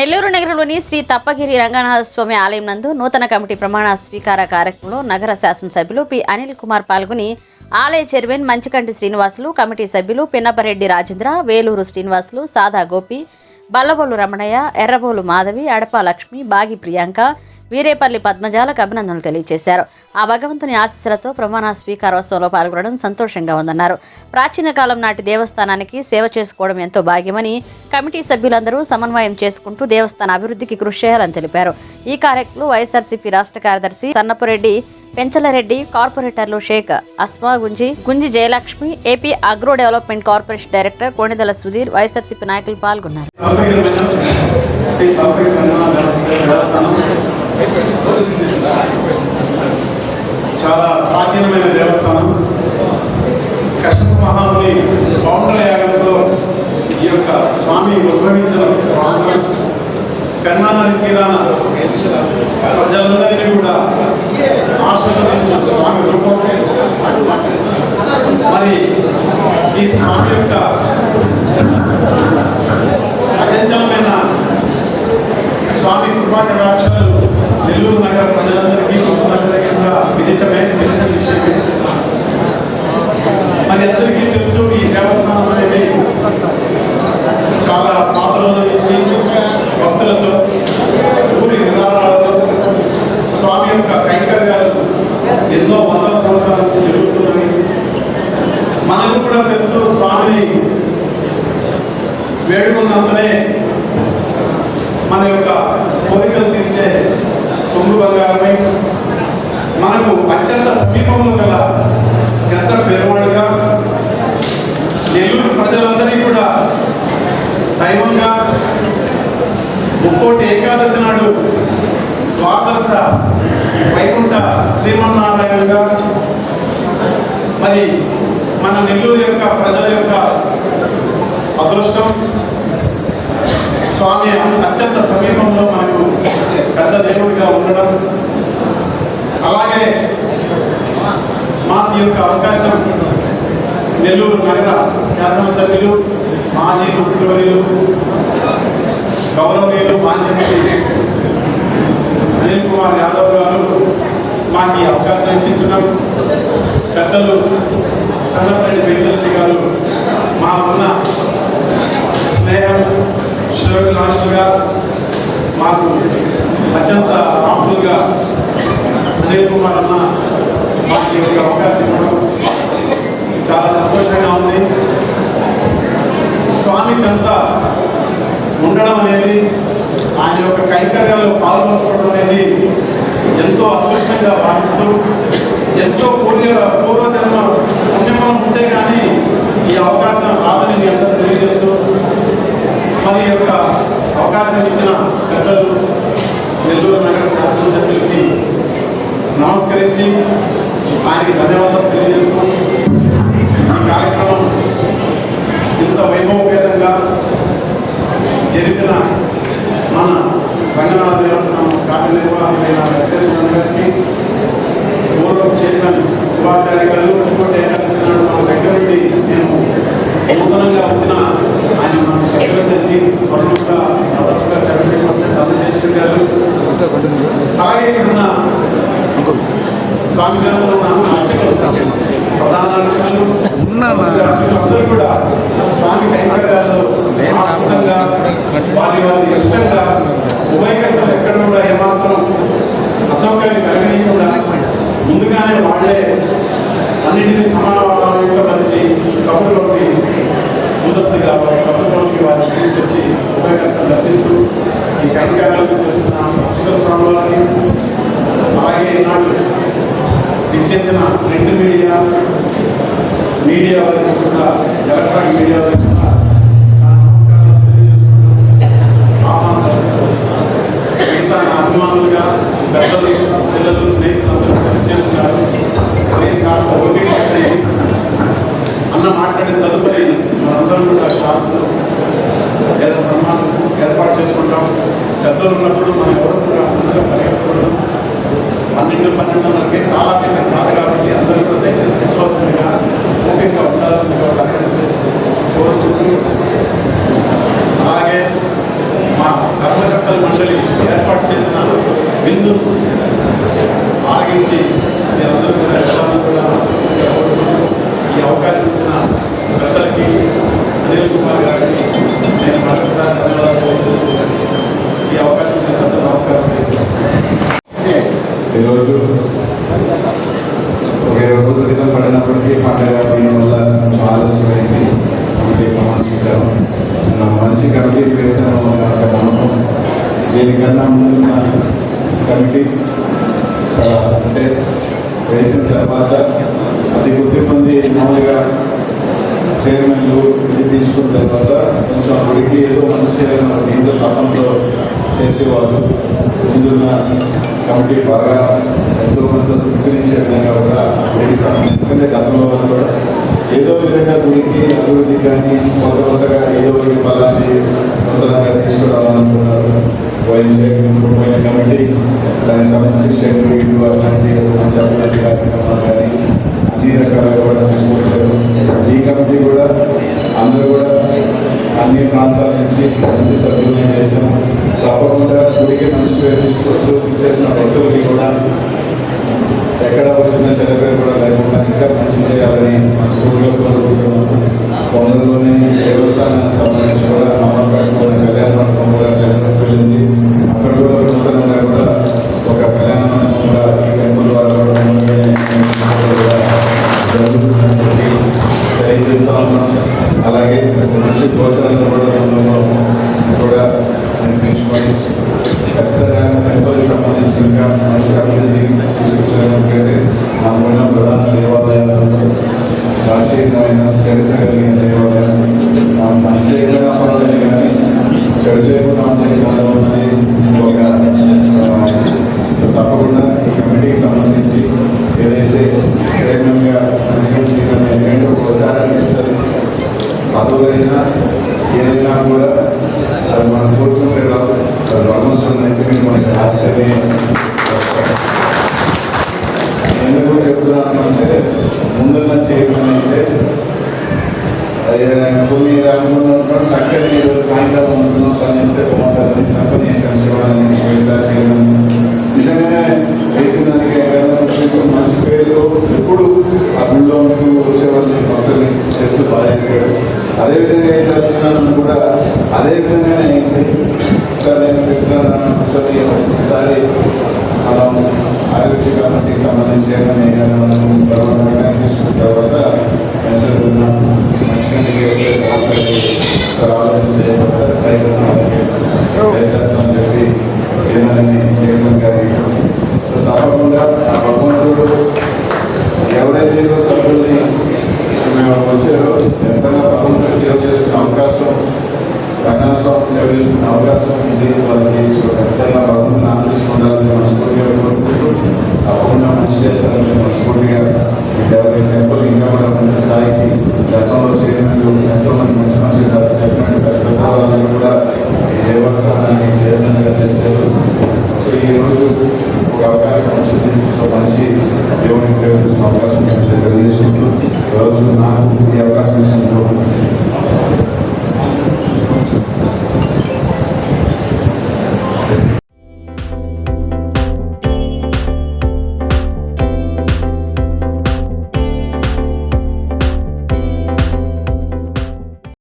నెల్లూరు నగరంలోని శ్రీ తప్పగిరి రంగనాథ స్వామి ఆలయం నందు నూతన కమిటీ ప్రమాణ స్వీకార కార్యక్రమంలో నగర శాసనసభ్యులు పి. అనిల్ కుమార్ పాల్గొని ఆలయ చైర్మన్ మంచికంటి శ్రీనివాసులు కమిటీ సభ్యులు పిన్నపరెడ్డి రాజేంద్ర వేలూరు శ్రీనివాసులు సాదా గోపి బల్లబోలు రమణయ్య ఎర్రబోలు మాధవి అడప లక్ష్మి బాగి ప్రియాంక వీరేపల్లి పద్మజాలకు అభినందనలు తెలియజేశారు. ఆ భగవంతుని ఆశీస్సులతో ప్రమాణ స్వీకారోత్సవంలో పాల్గొనడం సంతోషంగా ఉందన్నారు. ప్రాచీన కాలం నాటి దేవస్థానానికి సేవ చేసుకోవడం ఎంతో భాగ్యమని కమిటీ సభ్యులందరూ సమన్వయం చేసుకుంటూ దేవస్థాన అభివృద్ధికి కృషి చేయాలని తెలిపారు. ఈ కార్యక్రమంలో వైఎస్ఆర్సీపీ రాష్ట్ర కార్యదర్శి సన్నపురెడ్డి పెంచలరెడ్డి కార్పొరేటర్లు Sheikh Asma Gunji Gunji Jayalakshmi AP agro development corporation director Konidala Sudheer YSRCP నాయకులు పాల్గొన్నారు. చాలా ప్రాచీనమైన దేవస్థానం. కశ్యప మహాముని పౌండ్ర యాగంతో ఈ యొక్క స్వామి ఉద్భవించిన ప్రాంతం పెన్నా నది తీరాన ప్రజలందరినీ కూడా ఆశీర్వదించిన స్వామి రూపం మరి ఈ స్వామి యొక్క అత్యంతమైన స్వామి కృపాకటాక్షలు నెల్లూరు నగర ప్రజలందరికీ కృతజ్ఞతగా విదితమే తెలిసిన విషయమే మరి అందరికీ తెలుసు ఈ దేవస్థానం అనేది చాలా పాత్రల నుంచి భక్తులతో ఊరి విధానాలతో స్వామి యొక్క కైంకర్యాలు ఎన్నో వందల సంవత్సరాల నుంచి జరుగుతున్నాయి మనకు కూడా తెలుసు స్వామిని వేడుకున్నంతనే మన యొక్క కోరికలు తీర్చే తొమ్మిది బంగారమై. మనకు అత్యంత సమీపంలో గల ఎంత పెరుమాడుగా నెల్లూరు ప్రజలందరినీ కూడా దైవంగా ముక్కోటి ఏకాదశి నాడు ద్వాదశ వైకుంఠ శ్రీమన్నారాయణగా మరి మన నెల్లూరు యొక్క ప్రజల యొక్క అదృష్టం స్వామి అత్యంత సమీపంలో మనకు పెద్ద దేవుడిగా ఉండడం. అలాగే మాకు ఈ యొక్క అవకాశం నెల్లూరు నగర శాసనసభ్యులు మాజీ ముఖ్యవర్యులు గౌరవనీయులు మాన్యశ్రీ అనిల్ కుమార్ యాదవ్ గారు మాకు ఈ అవకాశం ఇప్పించడం. పెద్దలు సన్నపరెడ్డి వెంకటరెడ్డి గారు మా ఉన్న స్నేహం శ్రేయోభిలాషులుగా మాకు అత్యంత ఆపులుగా అనిల్ కుమార్ అన్న మాకు ఈ యొక్క అవకాశం ఇవ్వడం చాలా సంతోషంగా ఉంది. స్వామి చెంత ఉండడం అనేది ఆయన యొక్క కైంకర్యాల్లో పాల్పంచుకోవడం అనేది ఎంతో అదృష్టంగా భావిస్తూ ఎంతో పూర్వ పూర్వజన్మ పుణ్యమనం ఉంటే కానీ ఈ అవకాశం రాదని మీ అందరూ తెలియజేస్తూ మరి యొక్క అవకాశం ఇచ్చిన పెద్దలు నెల్లూరు నగర శాసనసభ్యులకి నమస్కరించి ఆయనకి ధన్యవాదాలు తెలియజేస్తూ ఈ కార్యక్రమం ఇంత వైభవపేతంగా జరిపిన మన రంగనాథ దేవస్థానం కార్యనిర్వాహకులైన వెంకటేశ్వర గారికి పూర్వం చైర్మన్ శివాచార్య గారు ఇంకోటి ఏకాదశి నాడు మన దగ్గర నుండి నేను నూతనంగా వచ్చిన ఆయన పనులుగా దాదాపుగా సెవెంటీ పర్సెంట్ అందజేసి పెట్టారు అలాగే స్వామి చంద్రులు అర్చకులు ప్రధాన అర్చకులు అందరూ కూడా స్వామి కైంకర్యాలు వారి వారి ఇష్టంగా ఉభయకర్తలు ఎక్కడ కూడా ఏమాత్రం అసౌకర్యం కలగనీయకుండా ముందుగానే వాళ్ళే అన్నింటినీ సమానపరిచి కబుర్లోకి ముందస్తుగా వారి కబుర్లోకి వారిని తీసుకొచ్చి ఉపయోగకరం లభిస్తూ ఈ కైంకర్యాలు చేస్తున్న అర్చకుల స్వామివారిని అలాగే ఈనాడు ఇచ్చేసిన ప్రింట్ మీడియా మీడియా వారికి కూడా ఎలక్ట్రానిక్ మీడియా వారికి కూడా నమస్కారాలు తెలియజేసుకుంటూ ఆహ్వానం మిగతా అభిమానులుగా పెద్దలు పిల్లలు స్నేహితులందరూ చేస్తున్నారు అన్న మాట్లాడిన తదుపరి మనందరం కూడా షార్ట్స్ లేదా సన్మానం ఏర్పాటు చేసుకుంటాం. పెద్దలు ఉన్నప్పుడు మనం ఎవరు కూడా అందరూ పరిగెత్తకూడదు. పన్నెండు పన్నెండున్నరకి తాళాతీత కాదు కాబట్టి అందరూ కూడా దయచేసి తెచ్చుకోవాల్సిందిగా ఓపికగా ఉండాల్సిందిగా కార్యదర్శి కోరుకుంటూ అలాగే మా కర్మకర్తల మండలి ఏర్పాటు చేసిన విందు దీనికన్నా ముందున్న కమిటీ చాలా అంటే వేసిన తర్వాత అది కొద్దిమంది మామూలుగా చైర్మన్లు ఇది తీసుకున్న తర్వాత కొంచెం అప్పటికి ఏదో మనసు చేయాలని దీంతో లాభంతో చేసేవాళ్ళు. ముందున్న కమిటీ బాగా ఎంతో కొంత తృప్తినిచ్చే విధంగా కూడా గుడికి సంబంధించుకునే గతంలో వాళ్ళు కూడా ఏదో విధంగా గుడికి అభివృద్ధి కానీ కొత్త కొత్తగా ఏదో ఒకటి బలాన్ని నూతనంగా తీసుకురావాలనుకున్నారు. పోయిన చైర్మన్ పోయిన కమిటీ దానికి సంబంధించి షెడ్యూల్ ఇల్లు మంచి అభివృద్ధి కార్యక్రమాలు కానీ అన్ని రకాలుగా కూడా తీసుకొచ్చారు ఈ కమిటీ కూడా అందరూ కూడా అన్ని ప్రాంతాల నుంచి మంచి సభ్యులను చేశాము తప్పకుండా గుడికి మంచి పేరు తీసుకొస్తూ చేసిన భక్తులకి కూడా ఎక్కడ వచ్చిన చెడ్డ కూడా లేకుండా ఇంకా మంచి చేయాలని మనస్ఫూర్తిగా కోరుకుంటున్నాము తొందరలోనే దేవస్థానానికి సంబంధించి కూడా అమ్మపేటలోని కళ్యాణ మండపం కూడా కళ్యాణ వెళ్ళింది ఉన్నాం అలాగే మంచి ప్రోత్సాహం అది మనం కోరుకుంటే రాదు అది భగవంతుని అయితే మీరు మనకి ఆస్తేనే ఎందుకు చెప్తున్నాను అంటే ముందున్న చైర్మన్ అయితే కొన్ని అనుకున్నటువంటి అక్కడ ఈరోజు సాయంకాలం అనుకున్నాం పని చేస్తే బాగుంటుందని కంపెనీ చేశాను కమిటీకి సంబంధించి ఏమైనా తర్వాత నిర్ణయం తర్వాత పెన్షన్ మంచిగా చేస్తే బాగుంటుంది ఒకసారి ఆలోచన చేయబడ్డారు రైతులను చెప్పి చైర్మన్ గారి సో తప్పకుండా